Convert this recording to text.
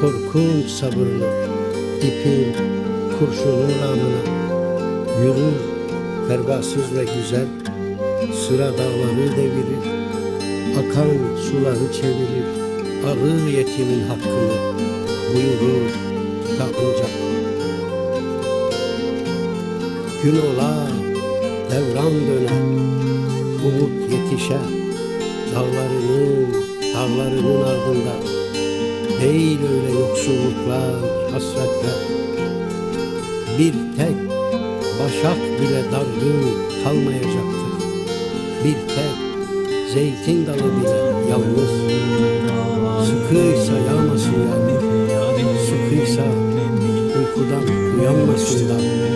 Korkunç sabırlı ipin kurşunun namına. Yürür pervasız ve güzel Sıra dağları devirir Akan suları çevirir Alır yetimin hakkını Buyurur kitabınca Gün ola devran döner Umut yetişer Dağlarının, dağlarının ardında Değil öyle yoksulluklar, hasretler. Bir tek başak bile dargın kalmayacaktır Bir tek zeytin dalı bile yalnız. Sıkıysa yağmasın yani. Sıkıysa uykudan uyanmasın da